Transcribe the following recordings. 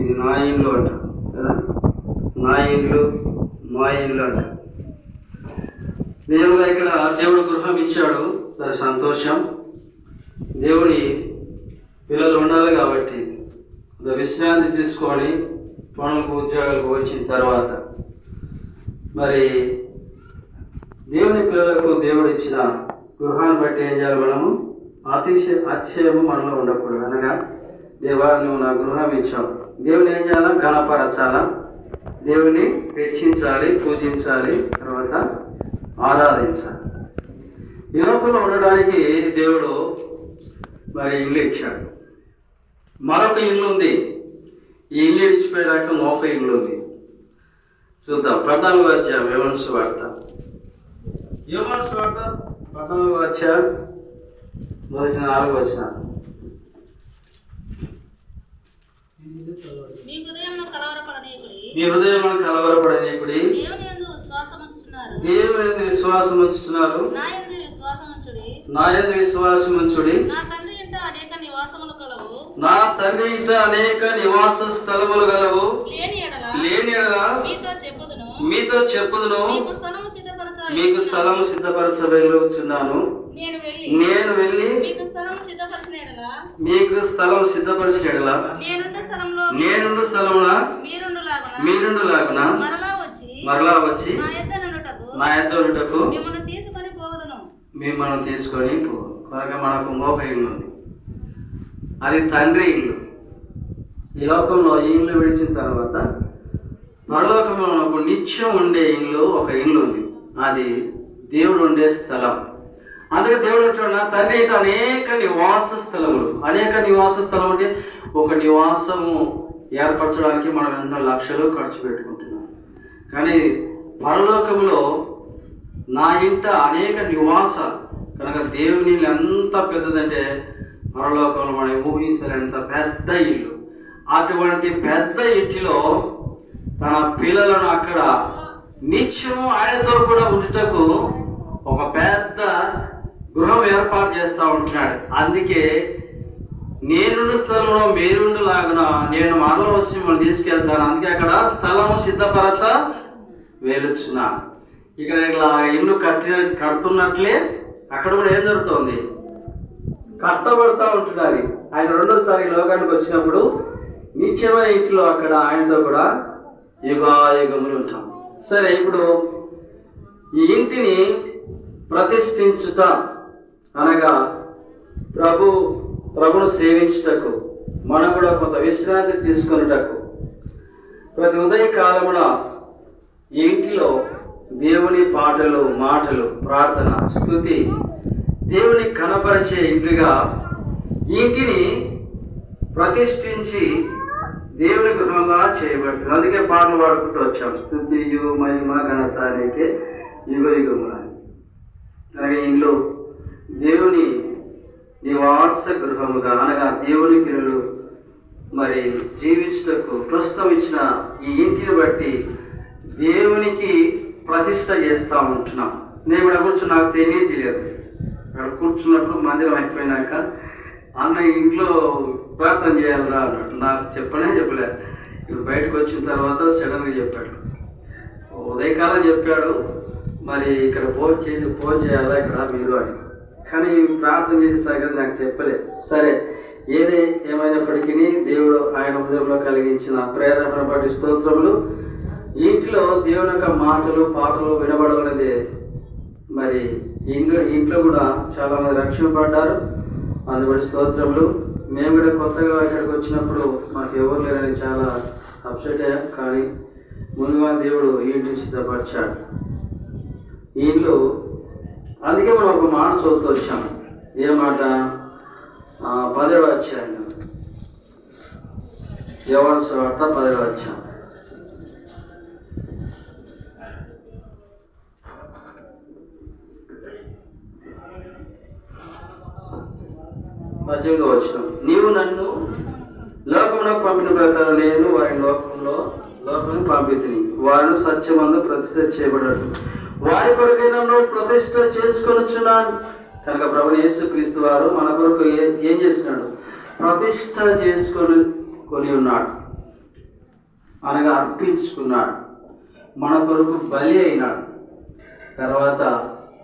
ఇది నా ఇల్లు అంట కదా? నా ఇల్లు మా ఇల్లు అంట. దేవుడు ఇక్కడ దేవుడు గృహం ఇచ్చాడు సరే సంతోషం. దేవుడి పిల్లలు ఉండాలి కాబట్టి కొంత విశ్రాంతి తీసుకొని పనులకు ఉద్యోగాలకు వచ్చిన తర్వాత మరి దేవుని పిల్లలకు దేవుడు ఇచ్చిన గృహాన్ని బట్టి ఏం చేయాలి మనము? అతిశయ అతిశయము మనలో ఉండకూడదు అనగా దేవా నువ్వు నా గృహం ఇచ్చావు. దేవుని ఏం చేయాలా? గణపరచాలా దేవుని హెచ్చించాలి పూజించాలి తర్వాత ఆరాధించాలి. ఈ లోకంలో ఉండడానికి దేవుడు మరి ఇల్లు ఇచ్చాడు. మరొక ఇల్లు ఉంది. ఈ ఇల్లు ఇడిచిపోయాక మరొక ఇల్లు ఉంది. చూద్దాం. పద్నాలుగు అధ్యాయం యోహాను వార్త. యోహాను వార్త పద్నాలుగు అధ్యాయం మొదటి నాలుగు వచ్చిన మీ హృదయంలో హృదయం కలవరపడనీకుడి. దేవుని యందు విశ్వాసం ఉంచుతున్నారు దేవుని యందు విశ్వాసం ఉంచుతున్నారు నా యందు విశ్వాసం ఉంచుడి నా యందు విశ్వాసం ఉంచుడి నా తండ్రి ఇంట అనేక నివాసములు కలవు. నా తండ్రి ఇంట అనేక నివాస స్థలములు గలవు. లేని ఎడల లేని ఎడల మీతో చెప్పుదును. మీతో చెప్పుదును. మీకు స్థలము సిద్ధపరచాలి మీకు స్థలము సిద్ధపరచవెళ్ళుచున్నాను నేను వెళ్ళి నేను వెళ్ళి మీకు మీకు స్థలం సిద్ధపరిచిన ఎడల నేనున్న స్థలంలో నేనుండు స్థలమున మీరుండు లాగున మరలా వచ్చి నా ఎద్దరుటకు మిమ్మల్ని తీసుకొని కనుక మనకు మోప ఇల్లు ఉంది. అది తండ్రి ఇల్లు. ఈ లోకంలో ఈ ఇల్లు విడిచిన తర్వాత పరలోకంలో మనకు నిత్యం ఉండే ఇల్లు ఒక ఇల్లు ఉంది. అది దేవుడు ఉండే స్థలం. అందుకే దేవుడు అంటున్నా తండ్రి ఇంట అనేక నివాస స్థలములు. అనేక నివాస స్థలం అంటే ఒక నివాసము ఏర్పరచడానికి మనం ఎన్నో లక్షలు ఖర్చు పెట్టుకుంటున్నాం. కానీ పరలోకంలో నా ఇంట అనేక నివాసాలు. కనుక దేవుని ఎంత పెద్దదంటే పరలోకంలో మనం ఊహించలేనంత పెద్ద ఇల్లు. అటువంటి పెద్ద ఇంటిలో తన పిల్లలను అక్కడ నిత్యము ఆయనతో కూడా ఉండుటకు ఒక పెద్ద గృహం ఏర్పాటు చేస్తూ ఉంటున్నాడు. అందుకే నేనుండు స్థలంలో మీరుండు లాగున నేను మరల వచ్చి మిమ్మల్ని తీసుకెళ్తాను. అందుకే అక్కడ స్థలము సిద్ధపరచ వేలుచున్నాను ఇక్కడ ఇలా ఇల్లు కట్టిన కడుతున్నట్లే అక్కడ కూడా ఏం జరుగుతుంది? కట్టబడతా ఉంటున్నది. ఆయన రెండోసారి లోకానికి వచ్చినప్పుడు నిత్యమైన ఇంట్లో అక్కడ ఆయనతో కూడా యుగాయుగములు ఉంటాం. సరే ఇప్పుడు ఈ ఇంటిని ప్రతిష్ఠించుట అనగా ప్రభు ప్రభును సేవించుటకు మనం కూడా కొంత విశ్రాంతి తీసుకొనుటకు. ప్రతి ఉదయ కాలమున ఈ ఇంటిలో దేవుని పాటలు మాటలు ప్రార్థన స్థుతి దేవుని కనపరిచే ఇంటిగా ఇంటిని ప్రతిష్ఠించి దేవుని గృహంగా చేయబడుతుంది. అందుకే పాటలు పాడుకుంటూ వచ్చాం. స్థుతియు మహిమ ఘనత అనేకే యుగ యుగములు అలాగే ఇంట్లో దేవుని నివాస గృహముగా అనగా దేవుని పిల్లలు మరి జీవించుటకు ప్రస్తుతం ఇచ్చిన ఈ ఇంటిని బట్టి దేవునికి ప్రతిష్ట చేస్తూ ఉంటున్నాం. నేను ఇక్కడ కూర్చుని నాకు తెలియ తెలియదు. అక్కడ కూర్చున్నప్పుడు మందిరం అయిపోయినాక అన్న ఇంట్లో ప్రార్థన చేయాలరా అన్నాడు నాకు చెప్పనే చెప్పలే. ఇప్పుడు బయటకు వచ్చిన తర్వాత సడన్గా చెప్పాడు. ఉదయకాలం చెప్పాడు. మరి ఇక్కడ ఫోన్ చేసి ఫోన్ చేయాలా ఇక్కడ? మీరు అని. కానీ ప్రార్థన చేసే సంగతి నాకు చెప్పలేదు సరే ఏది ఏమైనప్పటికీ దేవుడు ఆయన ఉదయంలో కలిగించిన ప్రేరణ బట్టి స్తోత్రములు. ఇంట్లో దేవుని యొక్క మాటలు పాటలు వినబడాలనేది మరి ఇంట్లో ఇంట్లో కూడా చాలామంది రక్షణ పడ్డారు. అందుబడి స్తోత్రములు. మేము కూడా కొత్తగా ఇక్కడికి వచ్చినప్పుడు మాకు ఎవరు లేరని చాలా అప్సెట్ అయ్యాం. కానీ ముందుగా దేవుడు ఈ ఇంటిని సిద్ధపరిచాడు. ఈ ఇల్లు అందుకే మనం ఒక మాట చదువుతూ వచ్చాము ఏ మాట? ఆ, పదవ అధ్యాయం. యవన వార్త పదవ పద్దెనిమిది వచ్చిన. నీవు నన్ను లోకంలోకి పంపిన ప్రకారం నేను వారి లోకంలో లోకంలో పంపితిని. వారిని సత్యమందు ప్రతిష్ట చేయబడాడు వారి కొరకై నన్ను ప్రతిష్ట చేసుకొనిచ్చున్నాను కనుక ప్రభు యేసు క్రీస్తు వారు మన కొరకు ఏం చేస్తున్నాడు? ప్రతిష్ట చేసుకొని కొని ఉన్నాడు. అనగా అర్పించుకున్నాడు. మన కొరకు బలి అయినాడు. తర్వాత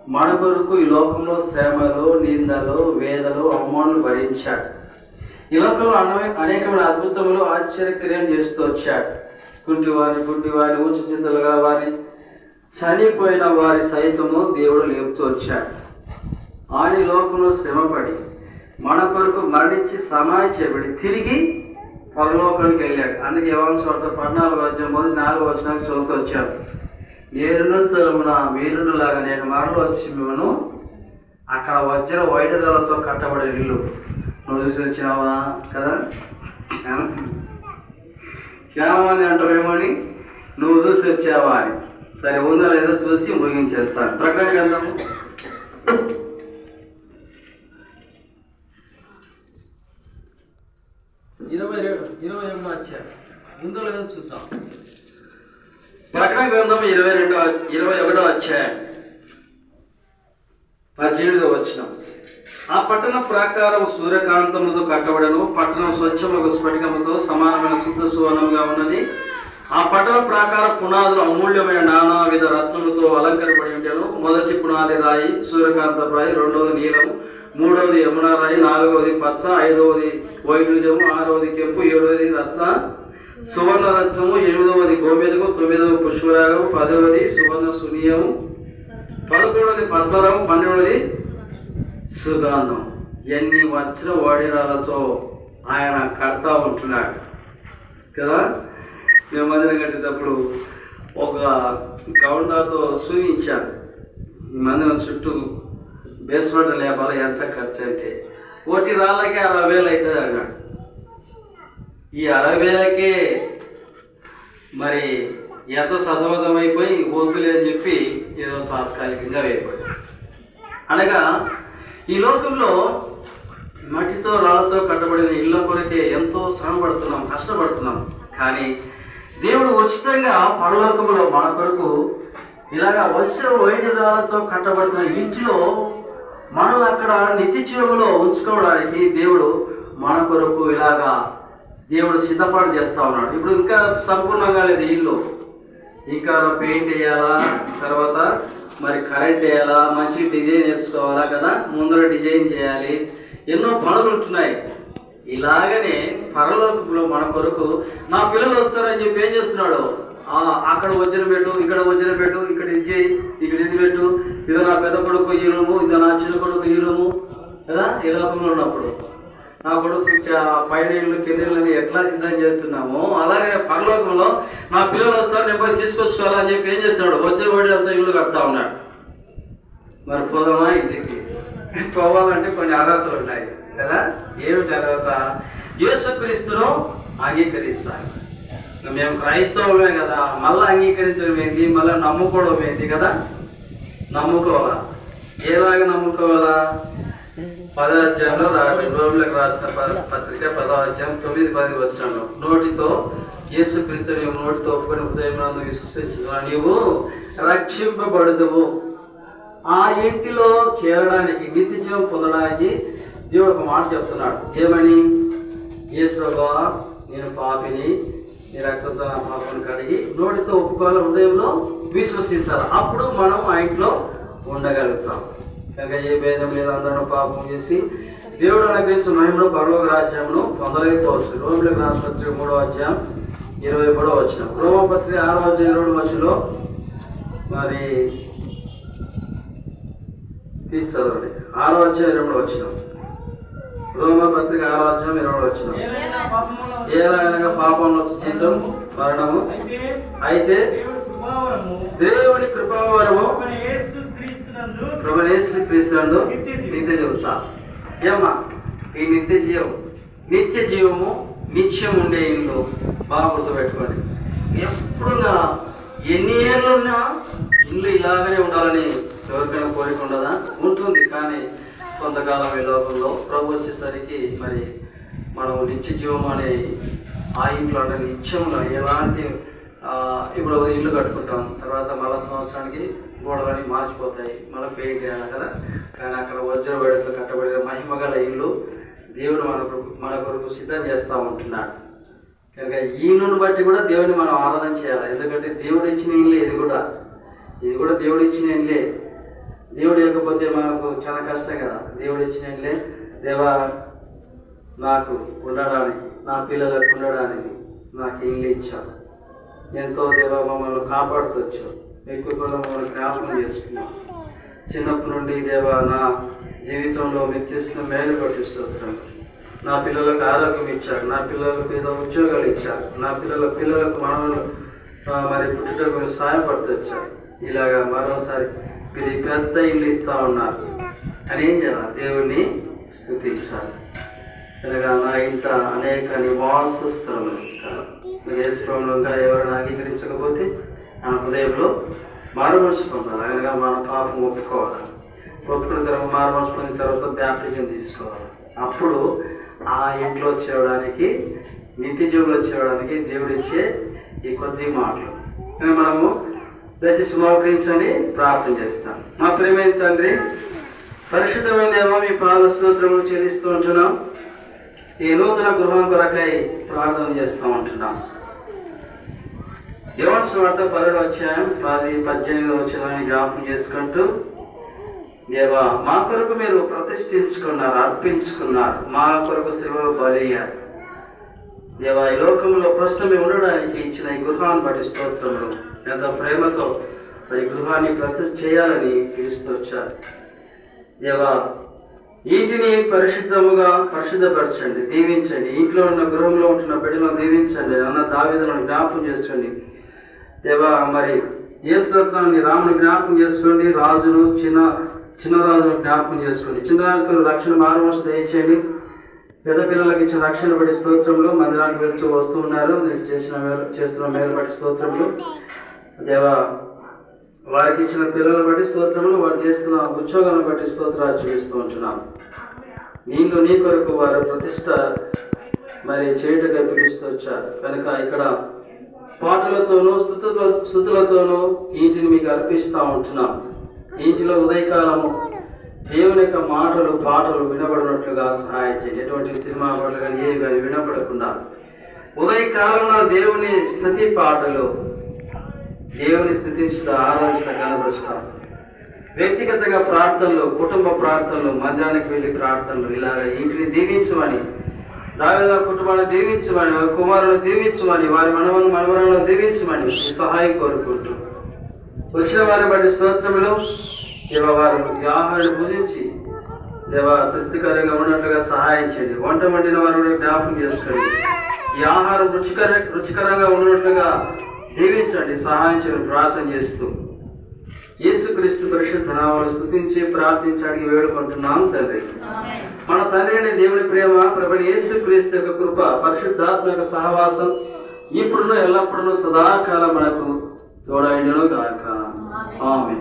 మన కొరకు ఈ లోకంలో శ్రమలు నిందలు వేదలు అవమానాలు భరించాడు. ఈ లోకంలో అనే అనేకమైన అద్భుతములు ఆశ్చర్యక్రియలు చేస్తూ వచ్చాడు. కుంటివారి గుడ్డివారి ఊచ చింతలు గల వారి చనిపోయిన వారి సైతము దేవుడు లేపుతూ వచ్చాడు. ఆయన లోకంలో శ్రమపడి మన కొరకు మరణించి సమాధి చేయబడి తిరిగి పరలోకానికి వెళ్ళాడు. అందుకే యవాన్ స్వార్థ పద్నాలుగు వచ్చిన మొదటి నాలుగు వచ్చినాక చదువుతూ వచ్చాడు. నేరున్న స్థలమున మీరును లాగా నేను మరలు వచ్చి మిమ్మను అక్కడ వజ్ర వైడలతో కట్టబడే ఇల్లు నువ్వు చూసి వచ్చినావా కదా చాలా మంది అంటారు నువ్వు చూసి వచ్చావా అని. సరే ఉందో లేదో చూసి ముగించేస్తాను ప్రకటన గ్రంథము ఇరవై ఇరవై ఎనిమిది వచ్చారు ఉందో లేదో చూద్దాం. ప్రకటన గ్రంథం ఇరవై రెండో ఇరవై ఒకటో అధ్యాయం పద్దెనిమిదో వచ్చిన ఆ పట్టణ ప్రాకారం సూర్యకాంతముతో కట్టబడను పట్టణం స్వచ్ఛమగు స్ఫటికముతో సమానమైన శుద్ధ సువర్ణంగా ఉన్నది. ఆ పట్టణ ప్రాకార పునాదులు అమూల్యమైన నానా విధ రత్నములతో అలంకరపడి ఉంటాను మొదటి పునాది రాయి సూర్యకాంత రాయి రెండవది నీలము మూడవది యమునా రాయి నాలుగవది పచ్చ ఐదవది వైడూర్యము ఆరవది కెంపు ఏడవది రత్న సువర్ణ రత్నము ఎనిమిదవది గోమేదము తొమ్మిదవ పుష్పరాగం పదవది సువర్ణ సునీయము పదకొండవది పద్మరాగం పన్నెండవది సుగాంధం. ఎన్ని వజ్ర వాడిరాలతో ఆయన కడతా ఉంటున్నాడు. కదా? మేము మందిరం కట్టేటప్పుడు ఒక గౌండాతో సూచించాను. మందిరం చుట్టూ బేస్మెంట్ లేపాలి ఎంత ఖర్చు అంటే ఒకటి రాళ్ళకి అరవై వేలు అవుతుంది అన్నాడు. ఈ అరవై మరి ఎంత సతమతమైపోయి వద్దులే అని చెప్పి ఏదో తాత్కాలికంగా వేయబడి అనగా ఈ లోకంలో మట్టితో రాళ్ళతో కట్టబడిన ఇళ్ళ కొరకే ఎంతో శ్రమ పడుతున్నాం కష్టపడుతున్నాం. కానీ దేవుడు ఉచితంగా పరలోకంలో మన కొరకు ఇలాగా వలస వైద్య రాళ్ళతో కట్టబడుతున్న ఇంటిలో మనల్ని అక్కడ నిత్య జీవంలో ఉంచుకోవడానికి దేవుడు మన కొరకు ఇలాగా దేవుడు సిద్ధపాటు చేస్తూ ఉన్నాడు. ఇప్పుడు ఇంకా సంపూర్ణంగా లేదు ఇల్లు. ఇంకా పెయింట్ వేయాలా? తర్వాత మరి కరెంట్ వేయాలా? మంచి డిజైన్ వేసుకోవాలా కదా? ముందర డిజైన్ చేయాలి. ఎన్నో పనులు ఉంటున్నాయి. ఇలాగనే పరలోకంలో మన కొరకు నా పిల్లలు వస్తారని చెప్పి ఏం చేస్తున్నాడు? అక్కడ వచ్చిన పెట్టు ఇక్కడ వచ్చిన పెట్టు ఇక్కడ ఇది చేయి ఇక్కడ ఇది పెట్టు. ఇదో నా పెద్ద కొడుకు ఈ రూము ఇదో నా చిన్న కొడుకు ఈ రూము. కదా? ఈ లోకంలో ఉన్నప్పుడు. నా కొడుకు చ- పైన కింద ఎట్లా సిద్ధం చేస్తున్నామో అలాగే పరలోకంలో నా పిల్లలు వస్తారు నేను పోయి తీసుకొచ్చుకోవాలని చెప్పి ఏం చేస్తాడు? వచ్చే వాడి అంతా ఇల్లు కడతా ఉన్నాడు. మరి పోదామా ఇంటికి? పోవాలంటే కొన్ని అర్హతలు ఉన్నాయి కదా? ఏమిటి అర్హత? యేసుక్రీస్తును అంగీకరించాలి. మేము క్రైస్తవులే కదా మళ్ళీ అంగీకరించడం ఏంటి మళ్ళీ నమ్ముకోవడం ఏంటి కదా? నమ్ముకోవాలా? ఏలాగా నమ్ముకోవాలా? పదో అధ్యాయంలో రోమిలకు రాసిన ప- పత్రిక పదో అధ్యాయం తొమ్మిది పది వచ్చాను నోటితో యేసుక్రీస్తు నీవు నోటితో ఒప్పుకొని హృదయం విశ్వసించిన నీవు రక్షింపబడదువు. ఆ ఇంటిలో చేరడానికి నిత్య జీవం పొందడానికి దేవుడు ఒక మాట చెప్తున్నాడు. ఏమని? యేసు ప్రభా నేను పాపిని నీ రక్తంతో నా పాపను కడిగి నోటితో ఒప్పుకోవాలి హృదయంలో విశ్వసించాలి. అప్పుడు మనం ఆ ఇంట్లో ఉండగలుగుతాం. కనుక ఏ భేదం లేదు అందరూ పాపం చేసి దేవుడు అనుగ్రహించిన మహిమను పరలోక రాజ్యమును పొందలేకపోవచ్చు రోమిలకు రాష్ట్రపత్రిక మూడో అధ్యాయం ఇరవై మూడో వచ్చిన రోమపత్రిక ఆరో అధ్యాయం ఇరవై వచ్చులో మరి తీస్తుంది ఆరో అధ్యాయం ఇరవై మూడు వచ్చిన రోమ పత్రిక ఆరో అధ్యాయం ఇరవై మూడు వచ్చిన ఏలైనా పాపములో పాపంలో జీతం మరణము. అయితే దేవుడి దేవుని కృపావరము ప్రభుయేసు యేసు క్రీస్తునందు నిత్య జీవం ఏమ్మా ఈ నిత్య జీవం నిత్య జీవము నిత్యం ఉండే ఇల్లు బాగా గుర్తుపెట్టుకోండి. ఎప్పుడున్నా ఎన్ని ఏళ్ళున్నా ఇల్లు ఇలాగనే ఉండాలని ఎవరికైనా కోరిక ఉండదా? ఉంటుంది కానీ కొంతకాలం ఈ లోకంలో ప్రభు వచ్చేసరికి మరి మనం నిత్య జీవం అనే ఆ ఇంట్లో అంటే నిత్యంలో ఎలాంటి ఇప్పుడు ఇల్లు కట్టుకుంటాం తర్వాత మళ్ళా సంవత్సరానికి గోడలని మార్చిపోతాయి. మళ్ళీ పెయింట్ వేయాలి కదా? కానీ అక్కడ వజ్రబడితో కట్టబడిన మహిమ గల ఇల్లు దేవుడు మన కొరకు మన కొరకు సిద్ధం చేస్తూ ఉంటున్నాడు. కనుక ఈయనను బట్టి కూడా దేవుని మనం ఆరాధన చేయాలి. ఎందుకంటే దేవుడు ఇచ్చిన ఇల్లే ఇది కూడా. ఇది కూడా దేవుడు ఇచ్చిన ఇల్లే. దేవుడు లేకపోతే మనకు చాలా కష్టం కదా. దేవుడు ఇచ్చిన ఇల్లే. దేవా నాకు ఉండడానికి నా పిల్లలకు ఉండడానికి నాకు ఇల్లు ఇచ్చావు. ఎంతో దేవా మమ్మల్ని కాపాడుతూ వచ్చావు. ఎక్కువ కూడా మమ్మల్ని జ్ఞాపకం చేసుకున్నాం. చిన్నప్పటి నుండి దేవా నా జీవితంలో మీరు చేసిన మేలు పట్టిస్తున్నాం నా పిల్లలకు ఆరోగ్యం ఇచ్చారు. నా పిల్లలకు ఏదో ఉద్యోగాలు ఇచ్చారు. నా పిల్లల పిల్లలకు మనవలు మరి పుట్టుటకు మీరు సహాయపడుతూ వచ్చారు. ఇలాగా మరోసారి ఇది పెద్ద ఇల్లు ఇస్తా ఉన్నారు అని ఏం చేయాలి? దేవుణ్ణి స్థుతించాలి. ఇలాగా నా ఇంట అనేక నివాస స్థలములు వేసుకోవడంలో ఇంకా ఎవరైనా అంగీకరించకపోతే నా హృదయంలో మారుమనసు పొందాలి. అనగా మన పాపం ఒప్పుకోవాలి. ఒప్పుకున్న తర్వాత మారుమనసు పొందిన తర్వాత బ్యాప్టిజం తీసుకోవాలి. అప్పుడు ఆ ఇంట్లో వచ్చేవడానికి నిత్య జీవులు వచ్చేవడానికి దేవుడిచ్చే ఈ కొద్ది మాటలు. కానీ మనము దయచేసి మోకరించని ప్రార్థన చేస్తాం. మా ప్రేమైన తండ్రి పరిశుద్ధమైన దేవ మీ పాద స్తోత్రములు చెల్లిస్తూ ఉంటున్నాం. ఈ నూతన గృహం కొరకై ప్రార్థన చేస్తూ ఉంటున్నాం. యోన్ స్వార్థ పదవి వచ్చాయం పది పద్దెనిమిది వచ్చిన జ్ఞాపకం చేసుకుంటూ దేవా మా కొరకు మీరు ప్రతిష్ఠించుకున్నారు అర్పించుకున్నారు మా కొరకు శివ బలయ్యారు దేవా ఈ లోకంలో ప్రస్తుతం ఉండడానికి ఇచ్చిన ఈ గృహాన్ని బట్టి స్తోత్రములు. ఎంత ప్రేమతో ఈ గృహాన్ని ప్రతిష్ఠ చేయాలని పిలుస్తూ వచ్చారు. దేవా ఇంటిని పరిశుద్ధముగా పరిశుద్ధపరచండి దీవించండి. ఇంట్లో ఉన్న గృహంలో ఉంటున్న బిడ్డలను దీవించండి అన్న దావేదలను జ్ఞాపం చేసుకోండి దేవా మరి యేసురత్నాన్ని రాముని జ్ఞాపకం చేసుకోండి. రాజును చిన్న చిన్న రాజును జ్ఞాపకం చేసుకోండి. చిన్న రాజుకు రక్షణ మారుమర్శ దయచేయండి. పెద్ద పిల్లలకి ఇచ్చిన రక్షణ పడి స్తోత్రంలో మందిరానికి వెళ్తూ వస్తూ ఉన్నారు. మీరు చేసిన మేలు చేస్తున్న మేలు బట్టి స్తోత్రంలో దేవా వారికి ఇచ్చిన పిల్లలను బట్టి స్తోత్రములు వారు చేస్తున్న ఉద్యోగాలను బట్టి స్తోత్రాలు చూపిస్తూ ఉంటున్నాం. నీళ్ళు నీ కొరకు వారు ప్రతిష్ట మరి చేయటగా పిలుస్తూ వచ్చారు. కనుక ఇక్కడ పాటలతోనూ స్థుతుల స్థుతులతోనూ ఇంటిని మీకు అర్పిస్తూ ఉంటున్నాం. ఇంటిలో ఉదయకాలము దేవుని యొక్క మాటలు పాటలు వినబడినట్లుగా సహాయం చేయండి. ఎటువంటి సినిమా పాటలు కానీ ఏవి కానీ వినపడకుండా. ఉదయకాలంలో దేవుని స్థుతి పాటలు దేవుని స్థుతించడం ఆరాధించడం కనపరుస్తాం వ్యక్తిగతంగా ప్రార్థనలు కుటుంబ ప్రార్థనలు మధ్యాహ్నానికి వెళ్ళి ప్రార్థనలు ఇలాగ ఇంటిని దీవించమని దావేద కుటుంబాన్ని దీవించమని వారి కుమారులను దీవించమని వారి మనవలను మనవరాలను దీవించమని సహాయం కోరుకుంటూ. వచ్చిన వారి బట్టి స్తోత్రములు. దేవ వారు ఈ ఆహారాన్ని పూజించి దేవ తృప్తికరంగా ఉన్నట్లుగా సహాయం చేయండి. వంట వండిన వారు జ్ఞాపకం చేసుకోండి. ఈ ఆహారం రుచికర రుచికరంగా ఉన్నట్లుగా దీవించండి. సహాయం చేయని ప్రార్థన చేస్తూ. యేసుక్రీస్తు పరిశుద్ధ నామాలు స్తుతించి ప్రార్థించి అడిగి వేడుకుంటున్నాం తండ్రి. మన తండ్రి అనే దేవుని ప్రేమ ప్రభుని యేసుక్రీస్తు యొక్క కృప పరిశుద్ధాత్మ యొక్క సహవాసం ఇప్పుడును ఎల్లప్పుడూ సదాకాలం మనకు తోడైనను గాక. ఆమె